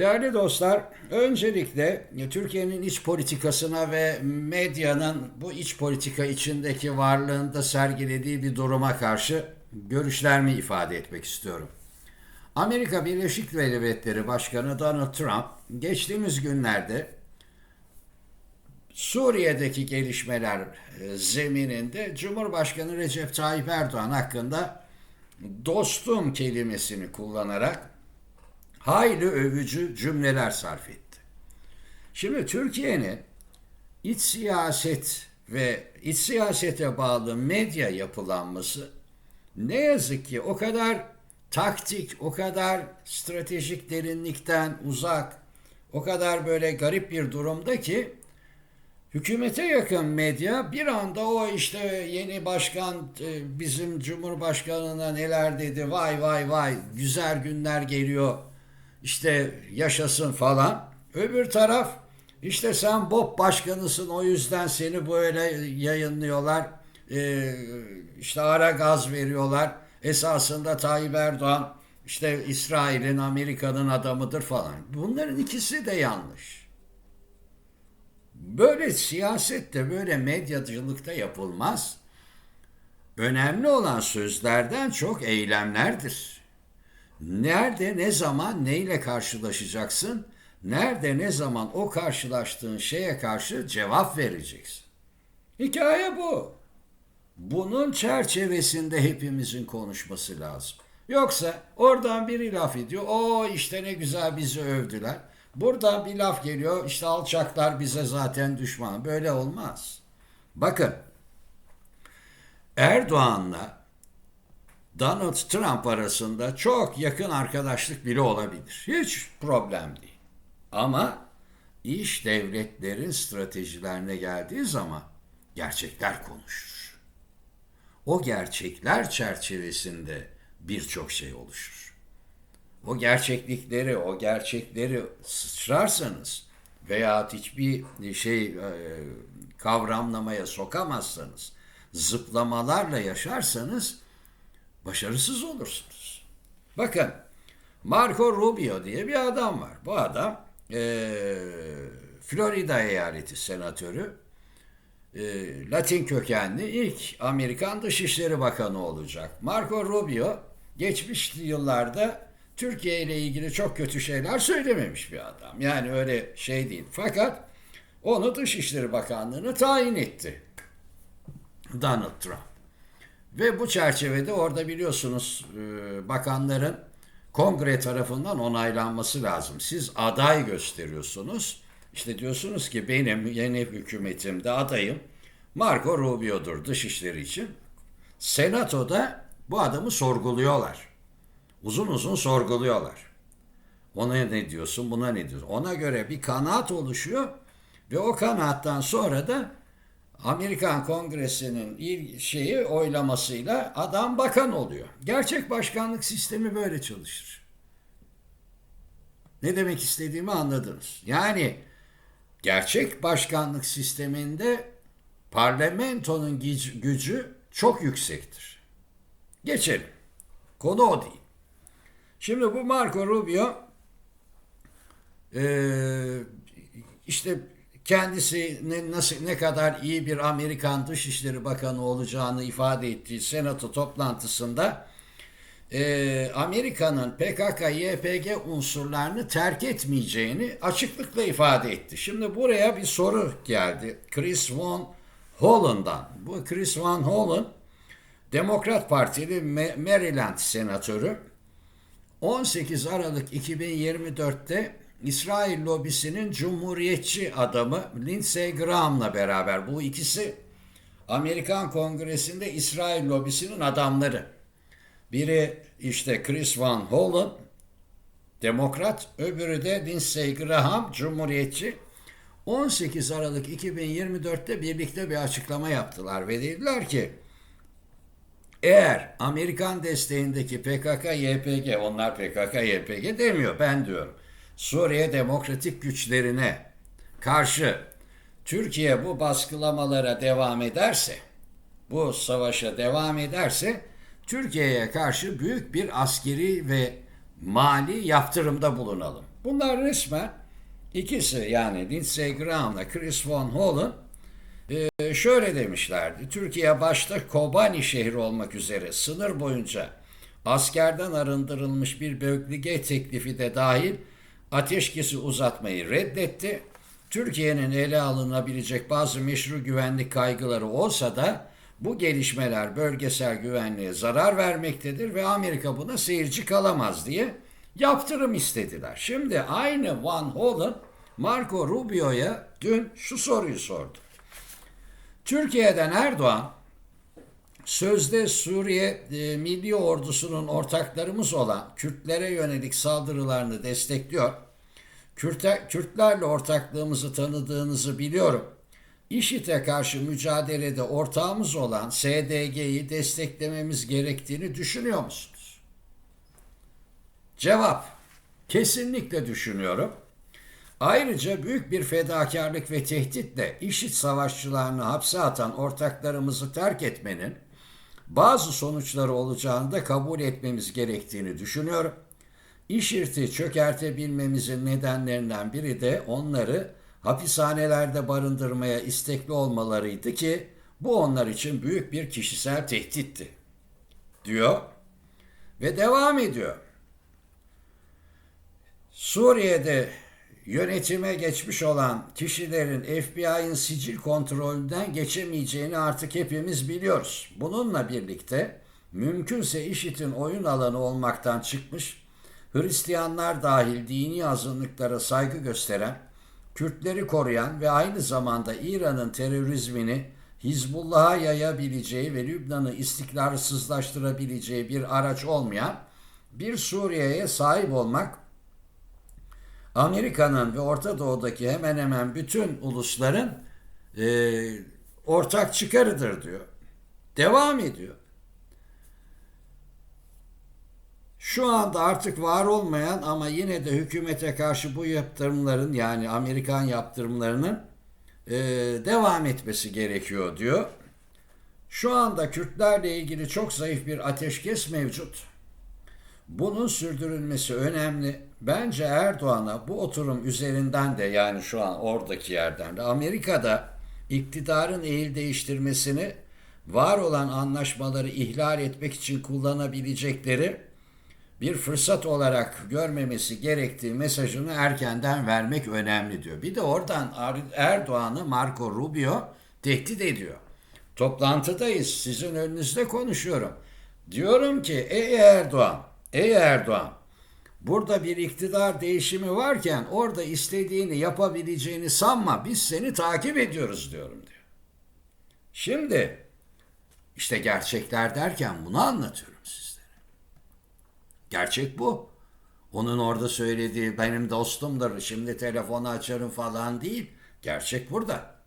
Değerli dostlar, öncelikle Türkiye'nin iç politikasına ve medyanın bu iç politika içindeki varlığında sergilediği bir duruma karşı görüşlerimi ifade etmek istiyorum. Amerika Birleşik Devletleri Başkanı Donald Trump geçtiğimiz günlerde Suriye'deki gelişmeler e, zemininde Cumhurbaşkanı Recep Tayyip Erdoğan hakkında dostum kelimesini kullanarak hayli övücü cümleler sarf etti. Şimdi Türkiye'nin iç siyaset ve iç siyasete bağlı medya yapılanması ne yazık ki o kadar taktik, o kadar stratejik derinlikten uzak, o kadar böyle garip bir durumda ki hükümete yakın medya bir anda o işte yeni başkan e, bizim cumhurbaşkanına neler dedi vay vay vay güzel günler geliyor işte yaşasın falan. Öbür taraf işte sen BOP başkanısın o yüzden seni böyle yayınlıyorlar. Ee, işte ara gaz veriyorlar. Esasında Tayyip Erdoğan işte İsrail'in Amerika'nın adamıdır falan. Bunların ikisi de yanlış. Böyle siyasette böyle medyacılıkta yapılmaz. Önemli olan sözlerden çok eylemlerdir. Nerede, ne zaman, neyle karşılaşacaksın? Nerede, ne zaman o karşılaştığın şeye karşı cevap vereceksin. Hikaye bu. Bunun çerçevesinde hepimizin konuşması lazım. Yoksa oradan biri laf ediyor. O işte ne güzel bizi övdüler. Buradan bir laf geliyor. işte alçaklar bize zaten düşman. Böyle olmaz. Bakın Erdoğan'la Donald Trump arasında çok yakın arkadaşlık bile olabilir. Hiç problem değil. Ama iş devletlerin stratejilerine geldiği zaman gerçekler konuşur. O gerçekler çerçevesinde birçok şey oluşur. O gerçeklikleri, o gerçekleri sıçrarsanız veya hiçbir şey e, kavramlamaya sokamazsanız, zıplamalarla yaşarsanız başarısız olursunuz. Bakın Marco Rubio diye bir adam var. Bu adam e, Florida eyaleti senatörü. E, Latin kökenli ilk Amerikan Dışişleri Bakanı olacak. Marco Rubio geçmiş yıllarda Türkiye ile ilgili çok kötü şeyler söylememiş bir adam. Yani öyle şey değil. Fakat onu Dışişleri Bakanlığı'nı tayin etti. Donald Trump. Ve bu çerçevede orada biliyorsunuz e, bakanların kongre tarafından onaylanması lazım. Siz aday gösteriyorsunuz. İşte diyorsunuz ki benim yeni hükümetimde adayım Marco Rubio'dur dışişleri için. Senatoda bu adamı sorguluyorlar. Uzun uzun sorguluyorlar. Ona ne diyorsun, buna ne diyorsun? Ona göre bir kanaat oluşuyor ve o kanaattan sonra da Amerikan Kongresi'nin il şeyi oylamasıyla adam bakan oluyor. Gerçek başkanlık sistemi böyle çalışır. Ne demek istediğimi anladınız. Yani gerçek başkanlık sisteminde parlamentonun gücü çok yüksektir. Geçelim. Konu o değil. Şimdi bu Marco Rubio işte kendisinin nasıl ne kadar iyi bir Amerikan Dışişleri Bakanı olacağını ifade ettiği Senato toplantısında e, Amerika'nın PKK-YPG unsurlarını terk etmeyeceğini açıklıkla ifade etti. Şimdi buraya bir soru geldi. Chris Van Hollen'dan. Bu Chris Van Hollen Demokrat Partili Maryland senatörü 18 Aralık 2024'te İsrail lobisinin cumhuriyetçi adamı Lindsey Graham'la beraber bu ikisi Amerikan Kongresi'nde İsrail lobisinin adamları. Biri işte Chris Van Hollen demokrat, öbürü de Lindsey Graham cumhuriyetçi. 18 Aralık 2024'te birlikte bir açıklama yaptılar ve dediler ki eğer Amerikan desteğindeki PKK, YPG, onlar PKK, YPG demiyor ben diyorum. Suriye demokratik güçlerine karşı Türkiye bu baskılamalara devam ederse, bu savaşa devam ederse Türkiye'ye karşı büyük bir askeri ve mali yaptırımda bulunalım. Bunlar resmen ikisi yani Lindsey Graham'la Chris Von Hollen e, şöyle demişlerdi. Türkiye başta Kobani şehri olmak üzere sınır boyunca askerden arındırılmış bir bölge teklifi de dahil ateşkesi uzatmayı reddetti. Türkiye'nin ele alınabilecek bazı meşru güvenlik kaygıları olsa da bu gelişmeler bölgesel güvenliğe zarar vermektedir ve Amerika buna seyirci kalamaz diye yaptırım istediler. Şimdi aynı Van Hollen Marco Rubio'ya dün şu soruyu sordu. Türkiye'den Erdoğan sözde Suriye e, Milli Ordusu'nun ortaklarımız olan Kürtlere yönelik saldırılarını destekliyor. Kürte, Kürtlerle ortaklığımızı tanıdığınızı biliyorum. İŞİD'e karşı mücadelede ortağımız olan SDG'yi desteklememiz gerektiğini düşünüyor musunuz? Cevap: Kesinlikle düşünüyorum. Ayrıca büyük bir fedakarlık ve tehditle IŞİD savaşçılarını hapse atan ortaklarımızı terk etmenin bazı sonuçları olacağını da kabul etmemiz gerektiğini düşünüyorum. İŞİD'i çökertebilmemizin nedenlerinden biri de onları hapishanelerde barındırmaya istekli olmalarıydı ki bu onlar için büyük bir kişisel tehditti diyor ve devam ediyor. Suriye'de yönetime geçmiş olan kişilerin FBI'ın sicil kontrolünden geçemeyeceğini artık hepimiz biliyoruz. Bununla birlikte mümkünse IŞİD'in oyun alanı olmaktan çıkmış, Hristiyanlar dahil dini azınlıklara saygı gösteren, Kürtleri koruyan ve aynı zamanda İran'ın terörizmini Hizbullah'a yayabileceği ve Lübnan'ı istikrarsızlaştırabileceği bir araç olmayan bir Suriye'ye sahip olmak Amerika'nın ve Orta Doğu'daki hemen hemen bütün ulusların e, ortak çıkarıdır diyor. Devam ediyor. Şu anda artık var olmayan ama yine de hükümete karşı bu yaptırımların yani Amerikan yaptırımlarının e, devam etmesi gerekiyor diyor. Şu anda Kürtlerle ilgili çok zayıf bir ateşkes mevcut. Bunun sürdürülmesi önemli. Bence Erdoğan'a bu oturum üzerinden de yani şu an oradaki yerden de Amerika'da iktidarın eğil değiştirmesini var olan anlaşmaları ihlal etmek için kullanabilecekleri bir fırsat olarak görmemesi gerektiği mesajını erkenden vermek önemli diyor. Bir de oradan Erdoğan'ı Marco Rubio tehdit ediyor. Toplantıdayız, sizin önünüzde konuşuyorum. Diyorum ki ey Erdoğan, ey Erdoğan, burada bir iktidar değişimi varken orada istediğini yapabileceğini sanma. Biz seni takip ediyoruz diyorum diyor. Şimdi işte gerçekler derken bunu anlatıyorum sizlere. Gerçek bu. Onun orada söylediği benim dostumdur şimdi telefonu açarım falan değil. Gerçek burada.